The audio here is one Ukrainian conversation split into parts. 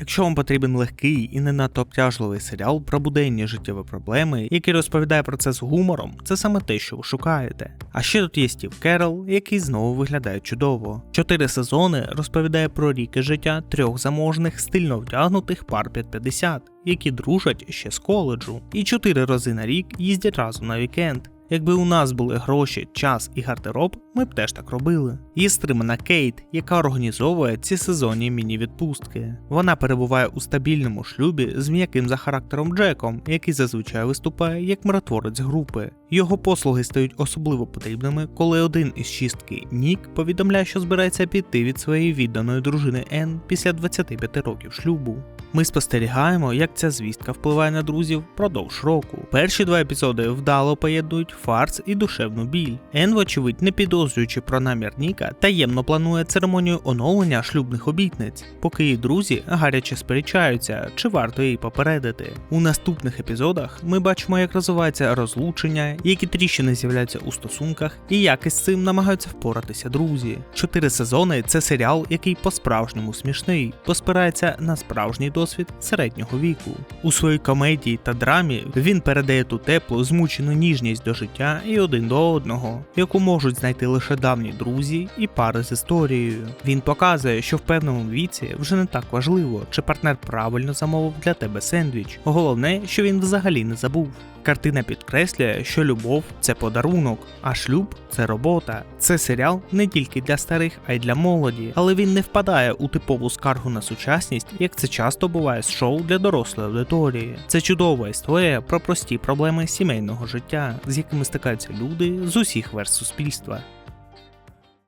Якщо вам потрібен легкий і не надто обтяжливий серіал про буденні життєві проблеми, який розповідає про це з гумором, це саме те, що ви шукаєте. А ще тут є Стів Керрол, який знову виглядає чудово. Чотири сезони розповідає про ріки життя трьох заможних, стильно вдягнутих пар 550, які дружать ще з коледжу, і чотири рази на рік їздять разом на вікенд. Якби у нас були гроші, час і гардероб, ми б теж так робили. Є стримана Кейт, яка організовує ці сезонні міні-відпустки. Вона перебуває у стабільному шлюбі з м'яким за характером Джеком, який зазвичай виступає як миротворець групи. Його послуги стають особливо потрібними, коли один із шістки Нік повідомляє, що збирається піти від своєї відданої дружини Енн після 25 років шлюбу. Ми спостерігаємо, як ця звістка впливає на друзів впродовж року. Перші два епізоди вдало поєднують фарс і душевну біль. Ен, вочевидь, не підозрюючи про намір Ніка, таємно планує церемонію оновлення шлюбних обітниць, поки її друзі гаряче сперечаються, чи варто її попередити. У наступних епізодах ми бачимо, як розвивається розлучення, які тріщини з'являються у стосунках, і як із цим намагаються впоратися друзі. Чотири сезони це серіал, який по-справжньому смішний, бо спирається на справжній досвід середнього віку. У своїй комедії та драмі він передає ту теплу, змучену ніжність до життя і один до одного, яку можуть знайти лише давні друзі і пари з історією. Він показує, що в певному віці вже не так важливо, чи партнер правильно замовив для тебе сендвіч. Головне, що він взагалі не забув. Картина підкреслює, що любов це подарунок, а шлюб це робота. Це серіал не тільки для старих, а й для молоді, але він не впадає у типову скаргу на сучасність, як це часто буває з шоу для дорослої аудиторії. Це чудова історія про прості проблеми сімейного життя, з якими стикаються люди з усіх верст суспільства.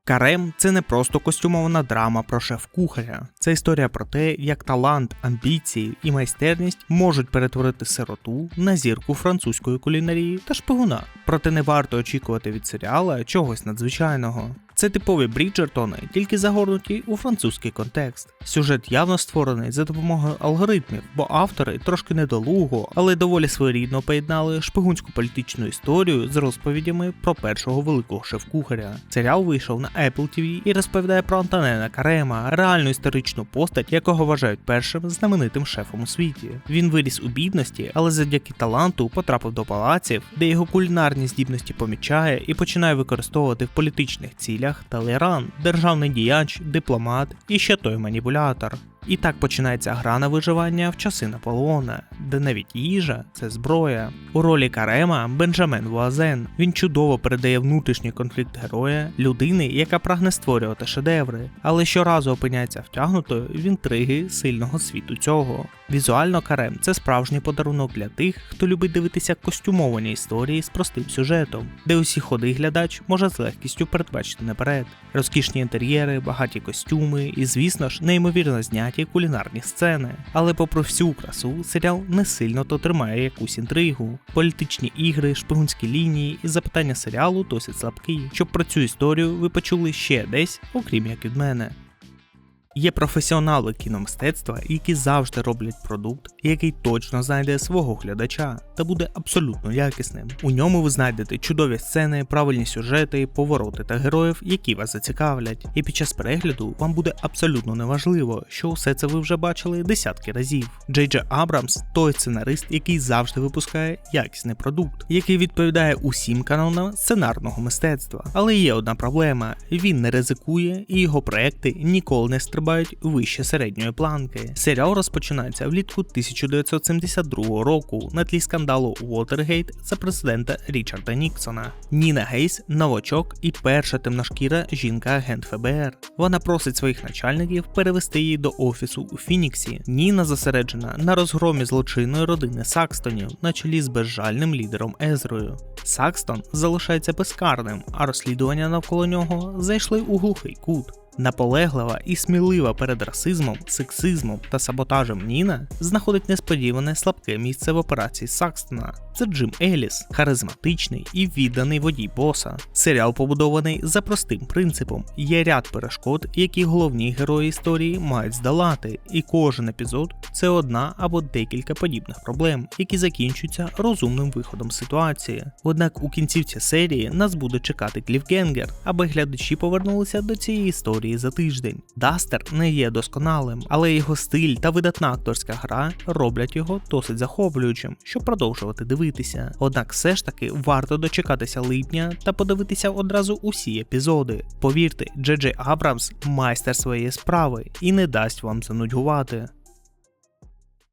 Карем це не просто костюмована драма про шеф-кухаря. Це історія про те, як талант, амбіції і майстерність можуть перетворити сироту на зірку французької кулінарії та шпигуна. Проте не варто очікувати від серіала чогось надзвичайного. Це типові Бріджертони, тільки загорнуті у французький контекст. Сюжет явно створений за допомогою алгоритмів, бо автори трошки недолуго, але доволі своєрідно поєднали шпигунську політичну історію з розповідями про першого великого шеф-кухаря. Серіал вийшов на Apple TV і розповідає про Антонена Карема, реальну історичну постать, якого вважають першим знаменитим шефом у світі. Він виріс у бідності, але завдяки таланту потрапив до палаців, де його кулінарні здібності помічає і починає використовувати в політичних цілях Талеран, державний діяч, дипломат і ще той маніпулятор. І так починається гра на виживання в часи Наполеона, де навіть їжа це зброя. У ролі Карема Бенджамен Вуазен. Він чудово передає внутрішній конфлікт героя, людини, яка прагне створювати шедеври, але щоразу опиняється втягнутою в інтриги сильного світу цього. Візуально Карем це справжній подарунок для тих, хто любить дивитися костюмовані історії з простим сюжетом, де усі ходи глядач може з легкістю передбачити наперед. Розкішні інтер'єри, багаті костюми і, звісно ж, неймовірно зняті кулінарні сцени. Але попри всю красу, серіал не сильно то тримає якусь інтригу. Політичні ігри, шпигунські лінії і запитання серіалу досить слабкі. Щоб про цю історію ви почули ще десь, окрім як від мене. Є професіонали кіномистецтва, які завжди роблять продукт, який точно знайде свого глядача та буде абсолютно якісним. У ньому ви знайдете чудові сцени, правильні сюжети, повороти та героїв, які вас зацікавлять. І під час перегляду вам буде абсолютно неважливо, що усе це ви вже бачили десятки разів. Джей Дже Абрамс той сценарист, який завжди випускає якісний продукт, який відповідає усім канонам сценарного мистецтва. Але є одна проблема: він не ризикує, і його проекти ніколи не стрибають вище середньої планки. Серіал розпочинається влітку 1972 року на тлі скандалу Уотергейт за президента Річарда Ніксона. Ніна Гейс новачок і перша темношкіра жінка-агент ФБР. Вона просить своїх начальників перевести її до офісу у Фініксі. Ніна зосереджена на розгромі злочинної родини Сакстонів на чолі з безжальним лідером Езрою. Сакстон залишається безкарним, а розслідування навколо нього зайшли у глухий кут. Наполеглива і смілива перед расизмом, сексизмом та саботажем Ніна знаходить несподіване слабке місце в операції Сакстона. Це Джим Еліс, харизматичний і відданий водій боса. Серіал побудований за простим принципом: є ряд перешкод, які головні герої історії мають здолати, і кожен епізод це одна або декілька подібних проблем, які закінчуються розумним виходом ситуації. Однак у кінцівці серії нас буде чекати кліфгенгер, аби глядачі повернулися до цієї історії історії за тиждень. Дастер не є досконалим, але його стиль та видатна акторська гра роблять його досить захоплюючим, щоб продовжувати дивитися. Однак все ж таки варто дочекатися липня та подивитися одразу усі епізоди. Повірте, Джей Джей Абрамс майстер своєї справи і не дасть вам занудьгувати.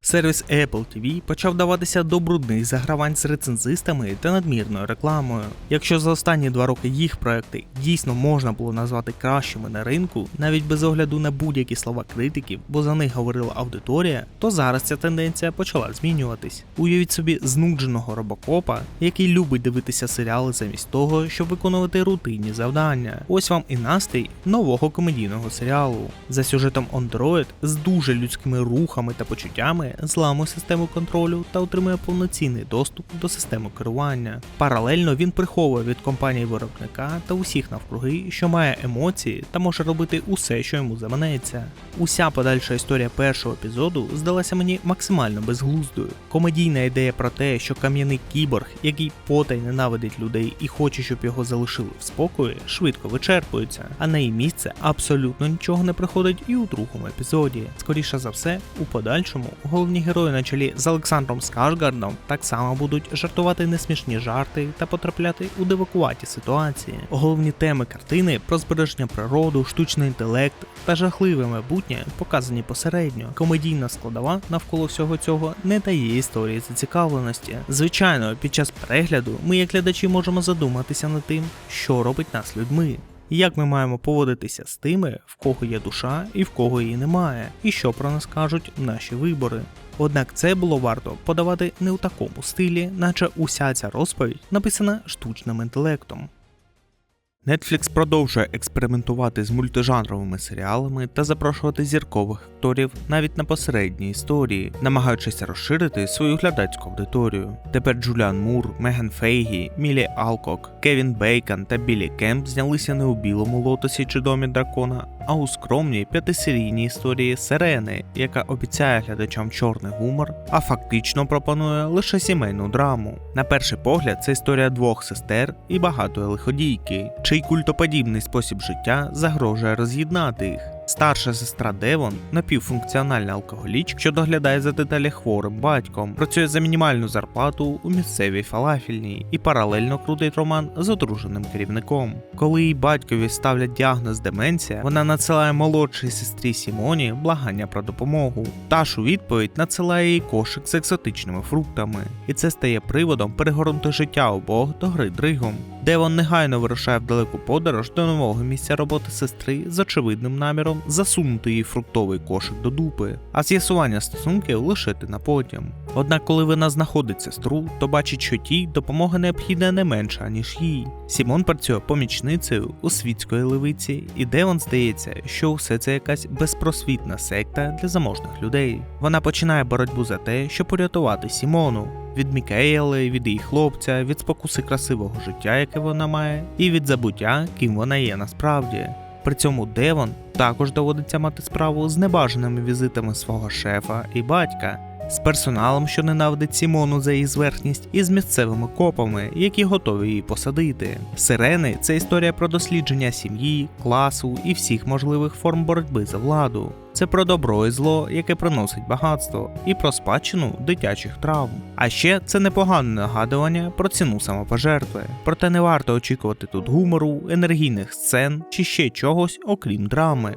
Сервіс Apple TV почав даватися до брудних загравань з рецензистами та надмірною рекламою. Якщо за останні два роки їх проекти дійсно можна було назвати кращими на ринку, навіть без огляду на будь-які слова критиків, бо за них говорила аудиторія, то зараз ця тенденція почала змінюватись. Уявіть собі знудженого робокопа, який любить дивитися серіали замість того, щоб виконувати рутинні завдання. Ось вам і настрій нового комедійного серіалу. За сюжетом Android з дуже людськими рухами та почуттями зламує систему контролю та отримує повноцінний доступ до системи керування. Паралельно він приховує від компанії виробника та усіх навкруги, що має емоції та може робити усе, що йому заманеться. Уся подальша історія першого епізоду здалася мені максимально безглуздою. Комедійна ідея про те, що кам'яний кіборг, який потай ненавидить людей і хоче, щоб його залишили в спокої, швидко вичерпується, а на її місце абсолютно нічого не приходить і у другому епізоді. Скоріше за все, у подальшому головні герої на чолі з Олександром Скарсгардом так само будуть жартувати несмішні жарти та потрапляти у дивакуваті ситуації. Головні теми картини про збереження природу, штучний інтелект та жахливе майбутнє показані посередньо. Комедійна складова навколо всього цього не дає історії зацікавленості. Звичайно, під час перегляду ми, як глядачі, можемо задуматися над тим, що робить нас людьми. Як ми маємо поводитися з тими, в кого є душа і в кого її немає, і що про нас кажуть наші вибори. Однак це було варто подавати не у такому стилі, наче уся ця розповідь написана штучним інтелектом. Netflix продовжує експериментувати з мультижанровими серіалами та запрошувати зіркових акторів навіть на посередні історії, намагаючись розширити свою глядацьку аудиторію. Тепер Джуліан Мур, Меган Фейгі, Мілі Алкок, Кевін Бейкон та Білі Кемп знялися не у білому лотосі чи домі дракона, а у скромній п'ятисерійній історії Сирени, яка обіцяє глядачам чорний гумор, а фактично пропонує лише сімейну драму. На перший погляд, це історія двох сестер і багатої лиходійки, чий культоподібний спосіб життя загрожує роз'єднати їх. Старша сестра Девон, напівфункціональна алкоголічка, що доглядає за деталі хворим батьком, працює за мінімальну зарплату у місцевій фалафільній і паралельно крутить роман з одруженим керівником. Коли їй батькові ставлять діагноз деменція, вона надсилає молодшій сестрі Сімоні благання про допомогу. Та ж у відповідь надсилає їй кошик з екзотичними фруктами, і це стає приводом перегорнути життя обох до гри дригом. Девон негайно вирушає в далеку подорож до нового місця роботи сестри з очевидним наміром засунути їй фруктовий кошик до дупи, а з'ясування стосунків лишити на потім. Однак, коли вона знаходить сестру, то бачить, що тій допомога необхідна не менша, ніж їй. Сімон працює помічницею у світської левиці, і Девон здається, що все це якась безпросвітна секта для заможних людей. Вона починає боротьбу за те, щоб порятувати Сімону. Від Мікеєли, від її хлопця, від спокуси красивого життя, яке вона має, і від забуття, ким вона є насправді. При цьому Девон також доводиться мати справу з небажаними візитами свого шефа і батька, з персоналом, що ненавидить Сімону за її зверхність, і з місцевими копами, які готові її посадити. Сирени це історія про дослідження сім'ї, класу і всіх можливих форм боротьби за владу. Це про добро і зло, яке приносить багатство, і про спадщину дитячих травм. А ще це непогане нагадування про ціну самопожертви. Проте не варто очікувати тут гумору, енергійних сцен чи ще чогось, окрім драми.